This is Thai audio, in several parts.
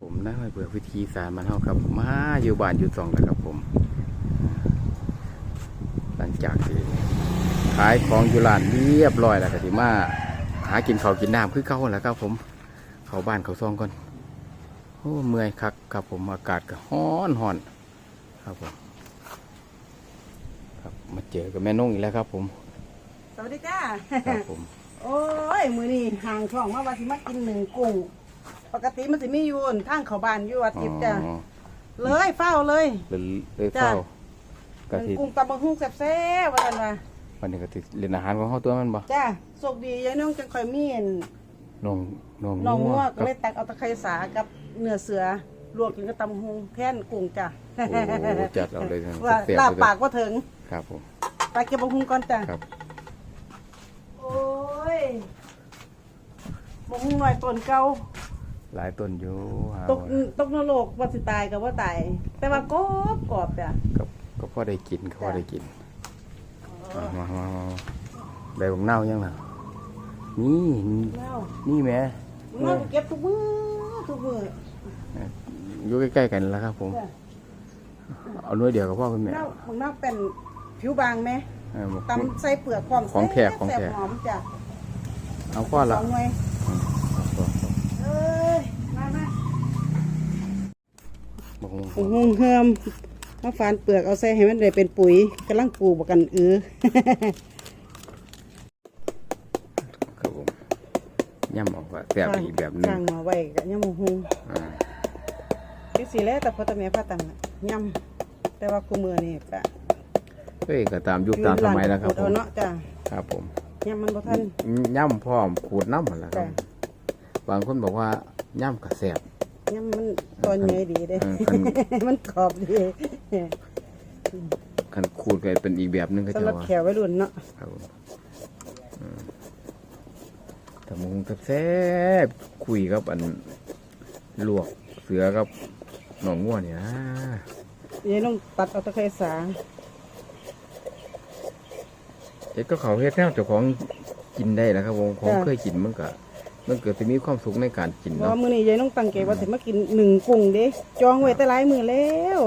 ผมนะมาเบื่อวิธีสารมันเท่าครับ มาอยู่บ้านอยู่สองแล้วครับผม หลังจากที่ขายของอยู่ร้านเรียบร้อยแล้วก็สิมาหากินข้าวกินน้ำคือเก่าแล้วครับผม เข้าบ้านเข้าซองก่อนโอ้เมื่อยคักครับผมอากาศก็ร้อนร้อนครับผมครับมาเจอกับแม่นุ่งอีกแล้วครับผม วัสดีจ้า ครับผม โอ้ย มือนี่ห่างช่องมาว่าสิมากินหนึ่งกุ้ง ปกติมันสิมีอยู่อั่นทางเขาบ้านอยู่อาทิตย์จ้ะอ๋อเลยเฝ้าเลย เลยเลยจ้ะเฝ้าหกะนึ่งทิกุ้งตำบักหุ่งแซ่บๆว่ากันว่าวันนี้กะทิเรียนอาหารของเขาตัวมันบ่จ้าโชคดียายน้องจังคอยมีอั่นน้องน้องน้องงัวกัก็เลยตักเอาตะไคร้สากับเนื้อเสือลวกกินกับตำบักหุ่งแท่นกุ้งจ้ะโอ้จัดเอาเลยนะว่าเสียบลาบเลยปากว่าถึงครับผม ไปเก็บบักหุ่งก่อนจ้ะ ครับโอ้ ยบักหุ่งหน่อยต้นเก่าหลายต้นอยู่หาตกว่าตกนรกว่าสิตายกับว่าตาย แต่ว่ากรอบกรอบจ้ะก็ก็พอได้กินก็พอได้กินมามามามาได้บักเน่ายังล่ะนี่เน่านี่แหม่เน่าเก็บทุกมือทุกมืออยู่ใกล้ๆกันแล้วครับผม จ้ะเอาหน่วยเดียวกับพ่อคุณแม่เน่าของเน่าเป็นผิวบางไหมเออตำใส่เปลือกความของแท้ซ่บของแท้ซ่บหอมจ้ะ เอาพ่อสละองหน่วยเอ้ยมามาบักฮุงโอ้โหเฮิมมาฟานเปลือกเอาใส่ให้มันได้เป็นปุ๋ยกำลังปลูกบักกันอือ ครับผมย่ำออกว่าแบบอีกแบบหนึงข้างมาไว้กับยำหมูฮงอ่าที่สีแรกแต่พอตะเมียพาตังน่ะยำแต่ว่ากูมือนี่กะเฮ้ยก็ตามยุคตามสมัยแล้วครับผเอามเนาะจ้ะครับผม ยำมันบ่ทัน ย่ำพร้อมขูดน้ำหมดแล้วครับ จ้ะบางคนบอกว่าย่ำกระแสบยำมันตอนใหญ่ดีเด้ เออคัน มันกรอบดีคันขูดก็เป็นอีกแบบหนึงก็สำจะหรับว่าแขววัยรุ่นเนาะครับผมอืมแต่มึงแซ่บๆคุยกับอันลวกเสือกับหนองง่วนเนี่ยนะยายน้องตัดเอาตะไคร้สา เฮ็ดก็เขาเฮ็ดแนวเจ้าของกินได้นะครับผมของเคยกินมันก็มันเกิดจะมีความสุขในการกินเพเนาะราะมื้อนี้ยายน้องตั้งใจว่าสิมากินหนึ่งกุ้งเด้จองไว้แต่หลายมื้อแล้ว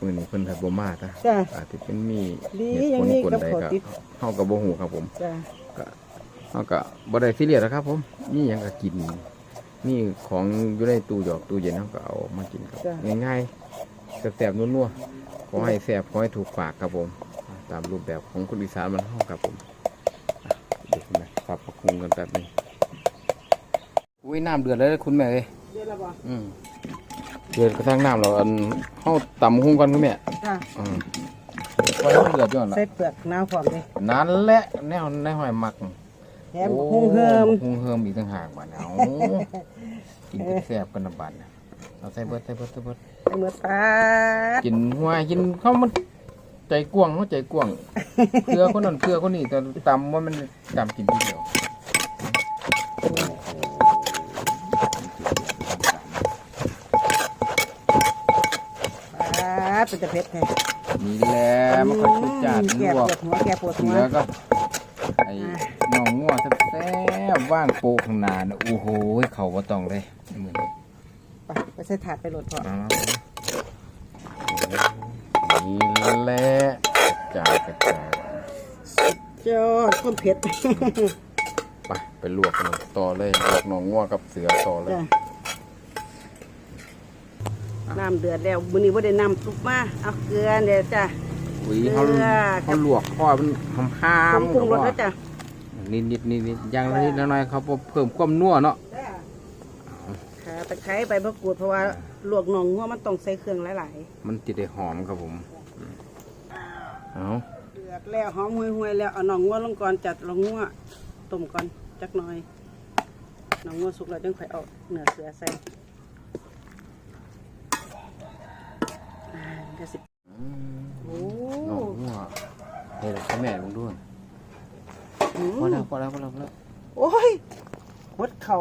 มื้อนี้เพิ่นทัดบ่มาตะจ้ะอาจจะเป็นมีดีเหตุยัผงลมีคนกับใดขอก็ติดเฮาก็บ่ฮู้ครับผมจ้ะก็เฮาก็บ่ได้ซีเรียสนะครับผมนี่หยังก็กินนี่ของอยู่ในตู้หยอกตู้เย็นเฮาก็เอามากินครับง่ายๆแซ่บๆนัวๆขอให้แซ่บขอให้ถูกปากครับผม ตามรูปแบบของคนอีสานมันเฮาครับผมอะเดี๋ยวคุณแม่ปรับปรุงกันแป๊บนึงอุ้ยน้ำเดือดแล้วคุณแม่เอ้ยเดี๋ยวละบ่อืมเดือดกระทั่งน้ำเราอันเฮาตำหุ้งก่อนคุณแม่จ้ะอืมไว้ให้เดือดก่อนละใส่เปลือกน้ำพร้อมเลยนั่นแหละแนวในหอยหมักแถมหุงเฮิมหุงเฮิมอีกต่างหากบ้านเอากินแซ่บกันนะบ้านน่ะเอาใส่เบิดใส่เบิดใส่เบิดใส่มือตาดกินหัวกินข้าวมัน ใจกว้างเขาใจกว้างเพื่อคนนั้นเพื่อคนนี้แต่ตำว่ามันตำกินทีเดียวตาดเป็นจะเผ็ดแท้นี่แหละมันก็ชุดจานลแก่วปกวดหัวแก่ปวดหัว เนื้อก็ไอ้หน่องงัวแซ่บๆว่างโปะข้างหน้าน่ะโอ้โหเขาบ่ต้องเลยมือนี้ไปไปใส่ถาดไปโหลดพอเอานี่แหละกระ จายกระจายยอดข้นเผ็ดไปไปลวกกันเลยต่อเลยลวกหนองงัวกับเสือต่อเลยจ้ะน้ำเดือดแล้วมื้อนี้บ่ได้น้ำซุปมาเอาเกลือเดี๋ยวจ้ะอุ้ยเขาเกลือเขาลวกข้อมันหอมห้าผมมปรุงรสแล้วจ้ะนิดนิดนิดนิดอย่างละนิดละหน่อยเขาเพิ่มความนัวเนาะค่ะตะไคร้ใบมะกรูดเพราะว่าลวกหนองหัวมันต้องใส่เครื่องหลายมันจะได้หอมครับผม เอาๆเดือดแล้วหอมห่วยๆแล้วเอาหนองหัวลงก่อนจัดหนองหัวต้มก่อนจักหน่อยหนองหัวสุกแล้วจึงค่อยเอาเนื้อเสือใส่อ่าเดี๋ยวสิอืมโอ้หนองงัวเฮ้ยเขาแม่ลงด้วยอืพอมแล้วพอแล้วพอแล้วพอแล้วโอ้ยหดเข่า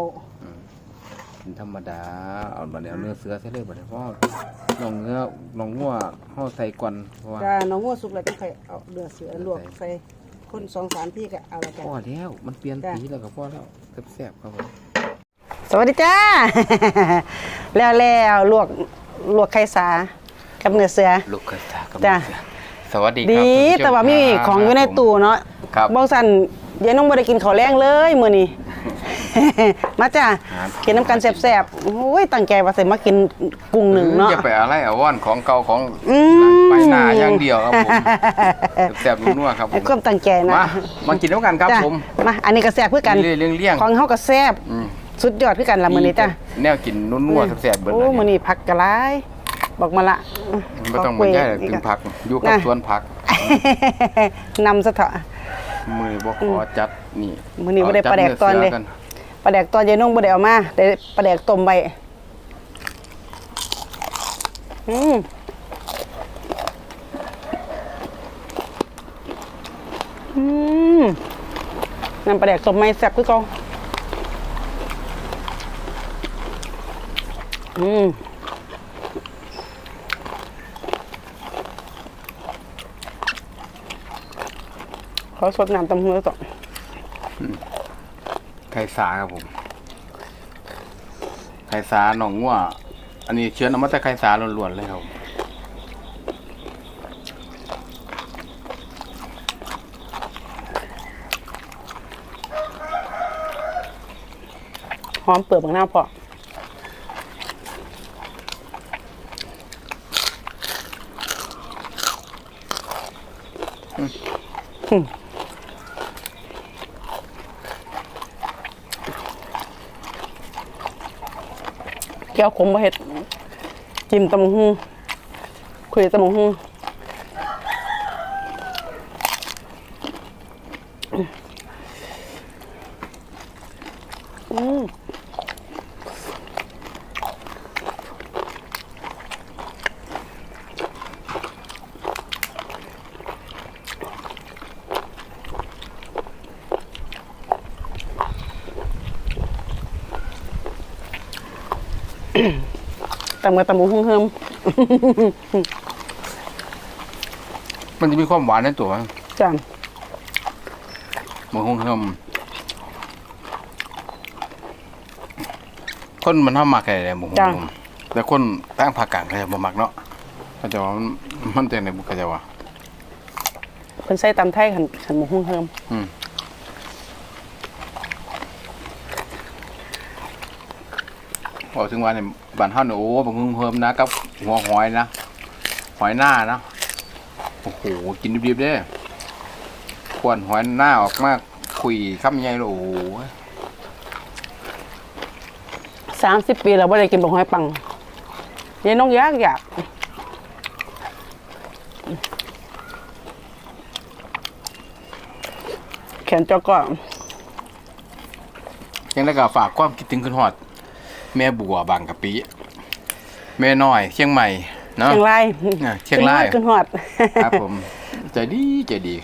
เป็นธรรมดา เอาบัดนี้เอาเนื้อเสือใส่เลยบัดนี้เพราะหนองเนื้อหนองงัวห่อใส่ก่อนเพราะว่าจ้าหนองหัวสุกแล้วจึงค่อยเอาเนื้อเสือลวกใส่คนสองสามที่ก็เอาละกันพอแล้ว มันเปลี่ยนจ้ะ สีแล้วก็พอแล้วแซ่บๆครับผมสวัสดีจ้า แล้วแล้วลวกลวกไข่สากับเนื้อเสือ ลูกกระตากับจ้ะมือเสือสวัสดีครับดีคุณผู้ชแต่ว่ามีครับของอยู่ในตู้เนาะครับบอกสันยายน้องบ่ได้กินข้าวแรงเลยมื้อนี้ มาจ้าครับ กินน้ำกันแซ่บๆโอ้ยตั้งใจว่าสิมากินกุ้งหนึ่งเนาะอย่าไปอะไรเอาว่อนของเก่าของอืม ไปหน้าอย่างเดียวครับผมแซ่บๆนัวๆครับผไอ้มความตั้งใจนะมามากินด้วยกันครับจ้ะผม มาอันนี้ก็แซ่บเพื่อกันเรื่องเลี่ยงของเฮาก็แซ่บอืมสุดยอดเพื่อกันละมื้อนี้จ้าแนวกินนัวๆแซ่บๆเบิดโอ้เลยมื้อนี้ผักกะหลายบอกมาละไม่ต้องบรรยายเลยถึงพักอยู่กับนะสวนผัก นำซะเถอะ มือบ่ขอจัดนี่มื้อนี้บ่ได้เาจัปลาแดกตอนเลยสื ปลาแดกตอนยายน้องบ่ได้เอามาได้ปลาแดกต้มไว้อืมอืมน้ำปลาแดกต้มไม่แซ่บคือเก่าอืมขอสดน้ำตำมือต่อ ข่สาครับผม ไข่สาหนองงัวอันนี้เชื้อเอามาแต่ไข่สาล้วนๆเลยครับหอมเปลือกบางหน้าวพออืม ก้วขมบ่เห็ดจิ้มตำบักหุงคุยตำบักหุง ตำกับตำบักหุงเฮิมมันจะมีความหวานในตัวจ้ะมันคงเฮิมคนมันทำมักอะไรหมูหงแต่คนตั้งภาคกลางเขาจะบ่มักเนาะเขาจะว่ามันมันแต่ในบุกเขาจะว่าเพิ่นใส่ตำไทยขันขันหมูหุ้งเฮิมอืม พอถึงวันเนี่ยบ้านเฮาเนี่ยโอ้บังฮึงเฮิมนะกับหัวหอยนะหอยหน้านะโอ้โหกินดิบๆเด้ควนหอยหน้าออกมาคุยคำใหญ่เลยโอ้โหสามสิบปีแล้วบ่ได้กินบักหอยปังยายน้องยากอยากแขนจอก็ยังได้ก็ฝากความคิดถึงขึ้นฮอด แม่บัวบางกะปิแม่น้อยเชียงใหม่เนาะเชียงรายอะเชียงรายขึ้นฮอดครับผมใจดีใจดี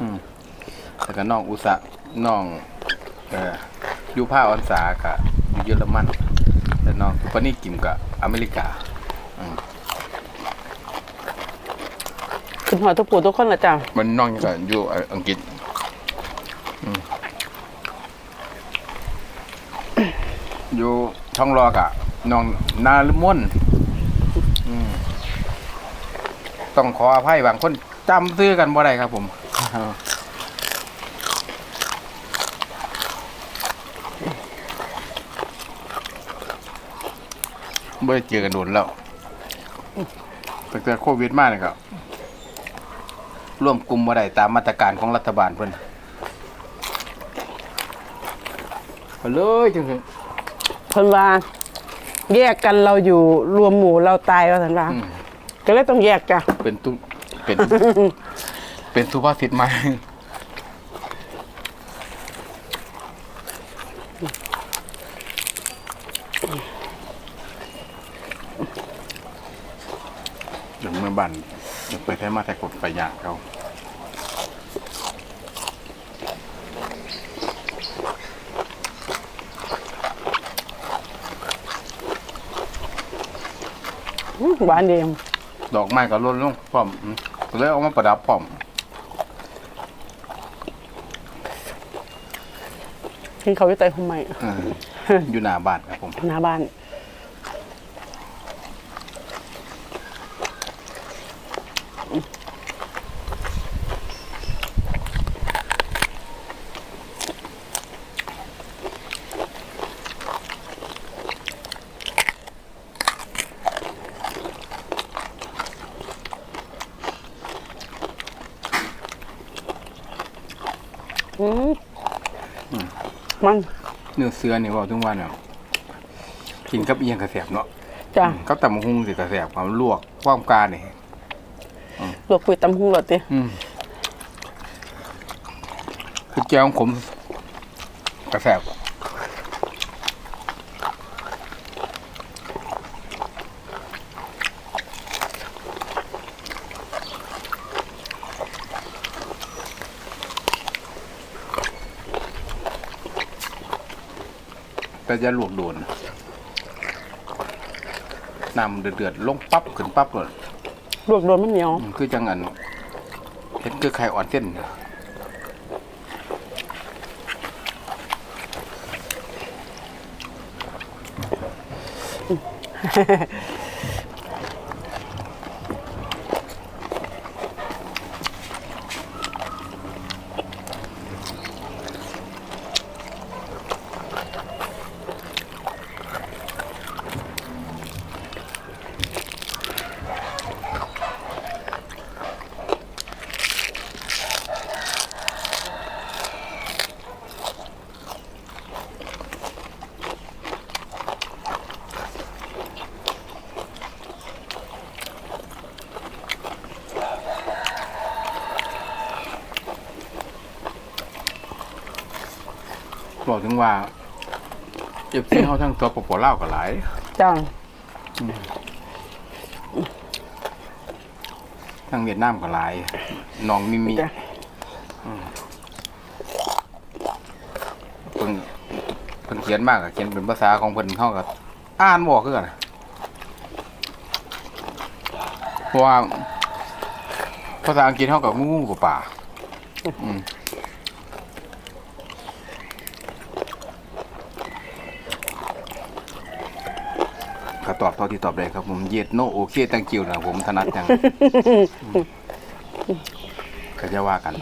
อืมแล้วก็น้องอุสะน้องเอ่อยูผ้าออนสากับอยู่เยอรมันแล้วน้องปานี่กิมกับอเมริกาขึ้นฮอดทุกผู้ทุกคนละจ้ะมันน้องก็อยู่อังกฤษอืมอยู่ ช่องรอกะน้องนาลม่วนต้องขออภัยบางคนจำซื้อกันบ่ได้ครับ ผมไม่ได้เจอกันโดนแล้วตั้งแต่โควิดมากเนี่ยครับร่วมกลุ่มบ่ได้ตามมาตรการของรัฐบาลเพิ่นเอาเลยจังซี่ เพิ่นว่าแยกกันเราอยู่รวมหมู่เราตายว่าซั่นว่าอืมก็เลยต้องแยกจ้ะเป็นตุเป็น เป็นสุภาษิตใหม่านดีคดอกไม้ก็ล้นลงพร้อมเลยเอามาประดับพร้อมที่เขาอะใต้หุ่มใหม่ออยู่หน้าบ้านครับผม หน้าบ้าน มันเนื้อเสือนี่เว่าถึงว่าเนี่ยกินกับเอียงกระแสบเนาะจ้ะกับตำบักหุ่งสิกระแสบความลวกความกาเนี่ยลวกคุยตำหุงรสติอืมคือแก้วของผมกระแสบ แต่จะลวกโดนน้ำเดือดๆลงปั๊บขึ้นปั๊บเลยลวกโดนมันเหนียวอืมคือจังอันเห็นคือไข่อ่อนเส้น บอกถึงว่าเอฟซีเขาทั้งตัวปปเล่าวก็หลายจ้ะทั้งเวียดนามก็หลายหนองมิมิจ้ะเพิ่งเพิ่นเขียนมากอะเขียนเป็นภาษาของเพิ่นเขาก็อ่านบอกคือกันเพราะว่าภาษาอังกฤษเขากับงูงูกับป่าอืม ตอบเท่าที่ตอบได้ครับผมเย็ดโนโอเคตังกิวนะผมถนัดจังก็จะว่ากัน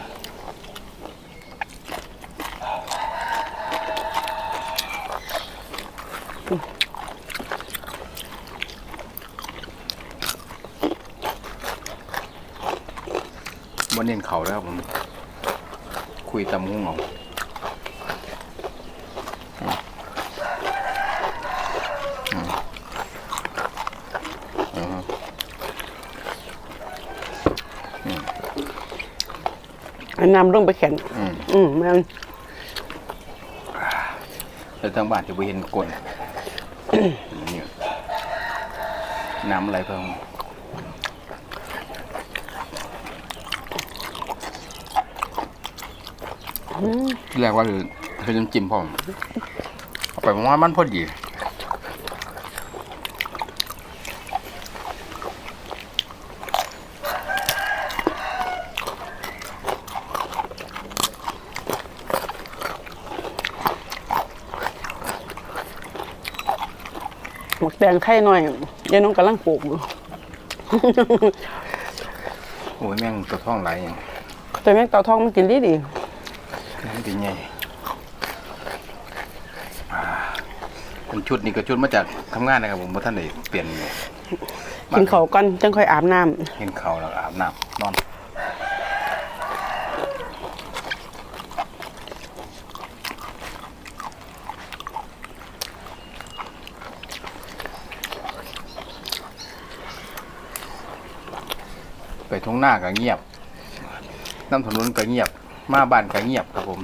บ่เน้นเขาแล้วผม คุยตำหุ้งเอาอืมอืมอืม อันน้ำลงไปแข็งอืม อืมแม่นแล้วทางบ้านจะไปเห็นกลนนี่น้ำอะไรเพิ่มที่แรกว่าคือเป็นน้ำจิ้มพ่อมเอาไปผมว่ามันพอดี หมกแดงไข่หน่อยยายน้องกำลังปลูกอยู่โอ้ยแม่งตัวท้องไหลายอย่างแต่แม่งเต่าทองมันกินดีดีมันเป็นไงอ่าเป็นชุดนี่ก็ชุดมาจากทำงานนะครับผมเพราะท่านได้เปลี่ยนกินเขาวก่อนจังค่อยอาบน้เห็นเขาวแล้วอาบน้ำนอน ไปทุ่ง หน้าก็เงียบน้ำถนนก็เงียบ มาบ้านก็เงียบครับผม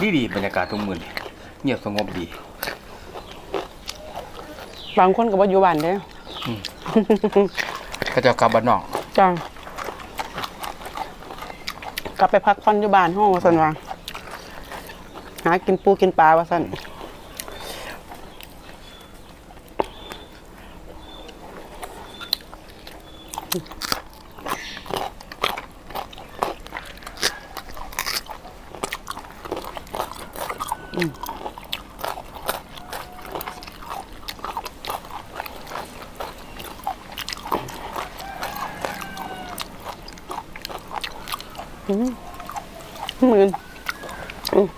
ดีดีๆบรรยากาศทุกมือนี่เงียบสงบดีำบางคนก็บ่อยู่บ้านเด้อก็จะกลับบ้านนอกจ้ะกลับไปพักผ่อนอยู่บ้านห้องว่าซั่นว่าหากินปูกินปลาว่าซั่น หมื่นอืม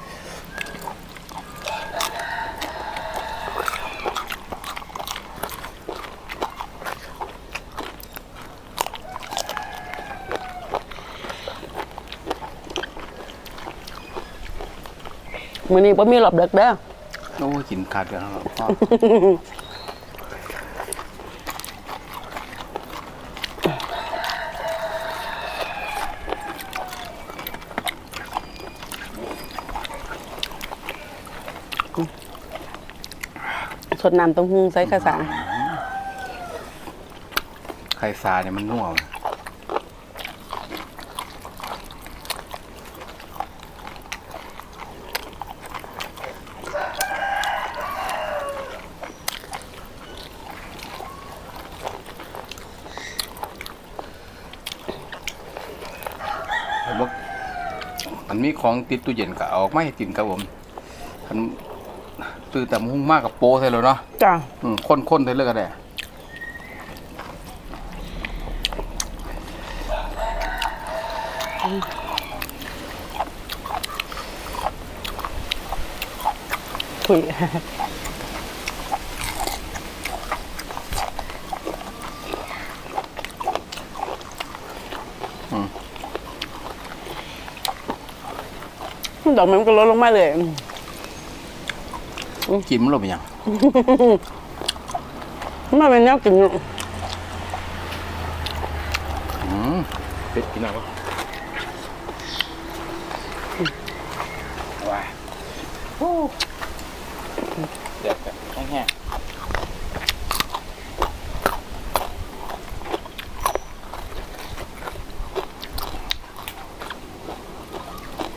มื้อนี้บ่มีหลอบเด็กเด้อโอ้ยกินขาดกันแล้วพ่อสดน้ำเต้มหูใส่กระสังไข่ซาเนี่ยมันนัวว่ะผม มันมีของติดตู้เย็นก็เอาออกมาให้กินครับผมมันตื่นแต่มุ่งมากกับโปใช่แล้วเนาะจ้าอืมข้นๆใช่เลยก็ได้ถุย ดอกไม้มันก็ลดลงมาเลยกินมันหลบไปยังมันเป็นแนวกินอยู่อืมเป็ดกินอะไรวะว้ายเด็ดแบบแห้ง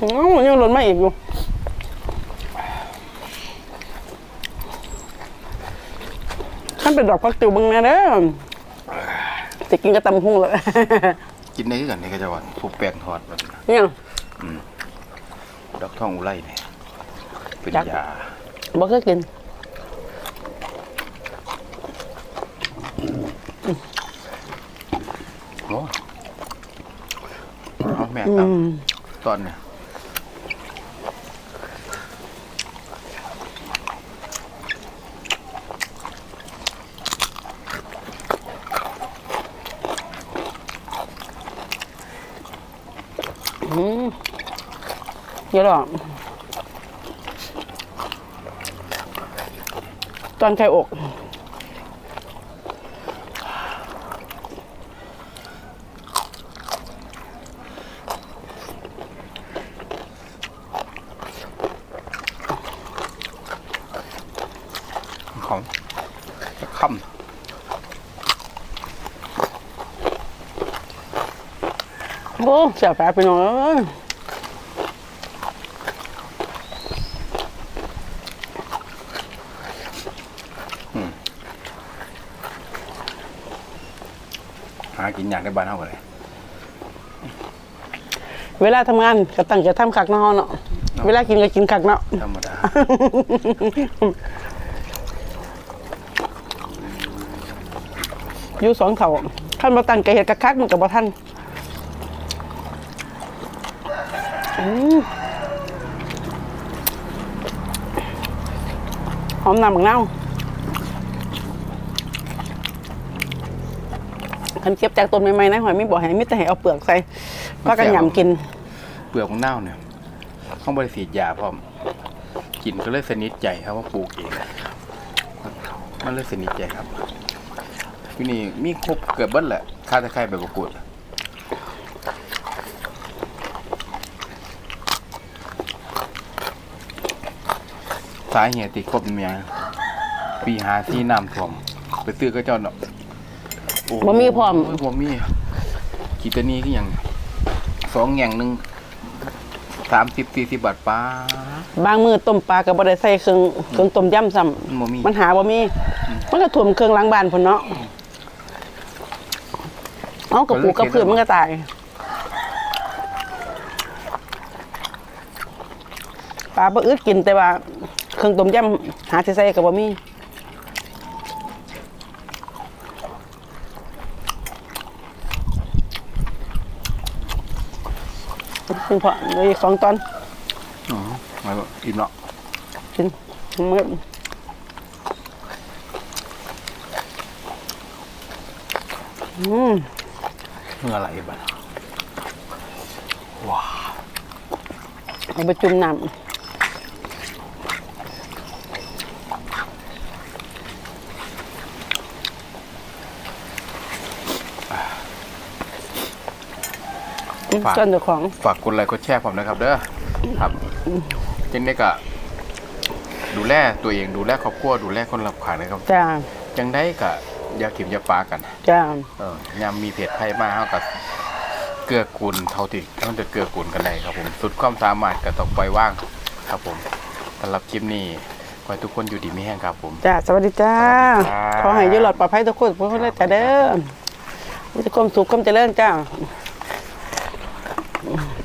อืมมันยังลดมาอีกอยู่ ท่านเป็นดอกพักติวเบึงแน่เด้อจะกินกระตำหุ้งเลยๆกินได้คือกันนี่ก็จะว่าผูกแป้งทอดแบบเนี่ยดอกทองอุไรเนี่ยเป็นจักยาบ่เคยกินโอ้เอาแม่อืตามมตอนเนี่ย เยอะหรอกตอนไข่อก ของค่ โอ้ เสียแปลไปหน่อยเอ้ยำหากินอยากในบ้านเท่ากันเลยเวลาทำงานก็ตั้งใจทำคักเนาะเนาะ เวลากินก็กินคักเนาะ ธรรมดา อยู่สองเถ่าท่านมาตั้งใจเห็ดกะคักมันกับบ่ท่านอืมห อมน้ำบักนาวคันเก็บจากต้นใหม่ๆนะหอยไม่บอกให้มิแต่ให้เอาเปลือกใส่พากันหยำกิน เปลือกของเน่าเนี่ยเขาบริสีดยาพร้อมกินก็เลยสนิทใจครับว่าปลูกเองมันเลยสนิทใจครับที่นี่มีครบเกือบเบิ้ลแหละค่าตะไคร้ใบมะกรูด สาเหตุที่ครบเมียปีหาที่น้ำท่วมไปซื้อก็เจ้าเนาะโอ้โหบ่มีพร้อมบ่มีกีตานีก็ยังสองแง่งหนึ่งสามสิบสี่สิบบาทป้า บางมือต้มปลาก็บ่ได้ใส่เครื่องเครื่องต้มยำซ้ำมันบ่มีมันหาบ่มีมันก็ท่วมเครื่องล้างบ้านพุ่นเนาะเอากระปูกกระพือมันก็ตายปลาบ่อึดกินแต่ว่า เครื่องต้มยำหาที่ใส่ก็บ่มีคุณพ่อเหลืออีกสองตอนอ๋อมาแบบอิ่มแล้วกินมื้ออืมเมื่อไหร่บ้างว้าเอาไปจุ่มน้ำ ส่วนเจ้าของ ฝากกดไลค์กดแชร์ผมนะครับ เด้อครับเจนนี่ก็ดูแลตัวเองดูแลครอบครัวดูแลคนรับขางนะครับจ้า จังได้ก็อย่าเข็มอย่าปากัน จ้า เออยามมีเพจไพ่มาเฮากับเกื้อกูลเท่าที่ต้องจะเกื้อกูลกันได้ครับผม สุดความสามารถก็ต้องปล่อยว่างครับผมสำหรับคลิปนี้ขอให้ทุกคนอยู่ดีมีแห้งครับผม จ้า สวัสดีจ้า สวัสดีครับ ขอให้อยุหลอดปลอดภัยทุกคนทุกคนเลยจ้าเด้อมีแต่ความสุขความเจริญจ้า Oh.